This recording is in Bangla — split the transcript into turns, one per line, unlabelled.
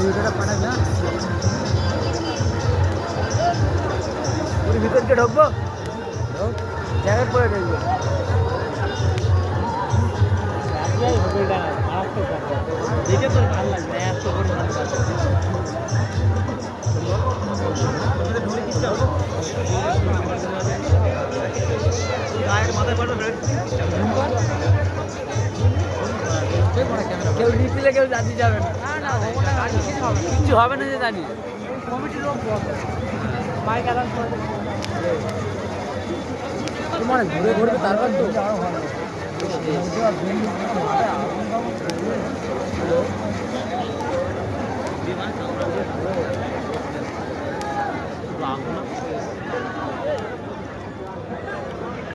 এই ভিডিওটা পাঠাবি না। পুরো ভিতরকে ঢুকবো? জ্যাকেট পরে ঢুকবো দেখে তোর ভালো লাগবে এত পরিমাণ কেউ নিপিলে কেউ জাতি যাবে না। কিছু হবে না। যে জানি কমিটির তোমার মানে ঘুরে ঘুরবে তারপর তো? বিমান